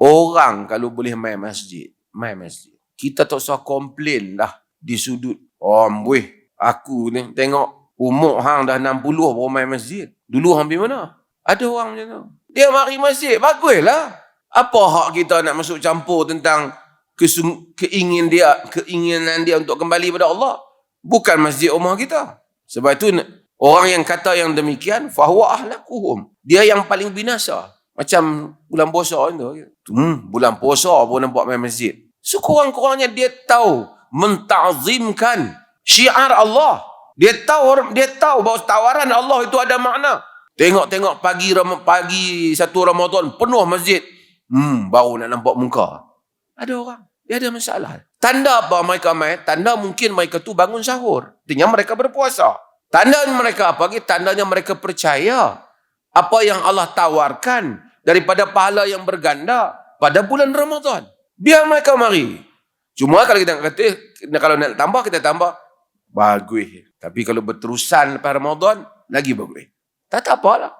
Orang kalau boleh main masjid, main masjid. Kita tak usah komplain dah di sudut. Oh, weh, aku ni tengok umur hang dah 60 baru main masjid. Dulu hang pergi mana? Ada orang macam tu. Dia mari masjid, baguslah. Apa hak kita nak masuk campur tentang keingin dia, keinginan dia untuk kembali pada Allah? Bukan masjid rumah kita. Sebab itu orang yang kata yang demikian fahuwa ahlakuhum. Dia yang paling binasa. Macam bulan puasa tu. Hmm, bulan puasa pun nampak main masjid. Sekurang-kurangnya dia tahu mentazimkan syiar Allah. Dia tahu dia tahu bahawa tawaran Allah itu ada makna. Tengok-tengok pagi pagi satu Ramadan penuh masjid. Hmm, baru nak nampak muka. Ada orang. Dia ada masalah. Tanda apa mereka main? Tanda mungkin mereka tu bangun sahur. Artinya mereka berpuasa. Tanda mereka apa? Tandanya mereka percaya apa yang Allah tawarkan daripada pahala yang berganda pada bulan Ramadan. Biar mereka mari. Cuma kalau kita nak kata, kalau nak tambah, kita tambah. Bagus. Tapi kalau berterusan lepas Ramadan, lagi bagus. Tak tak apalah.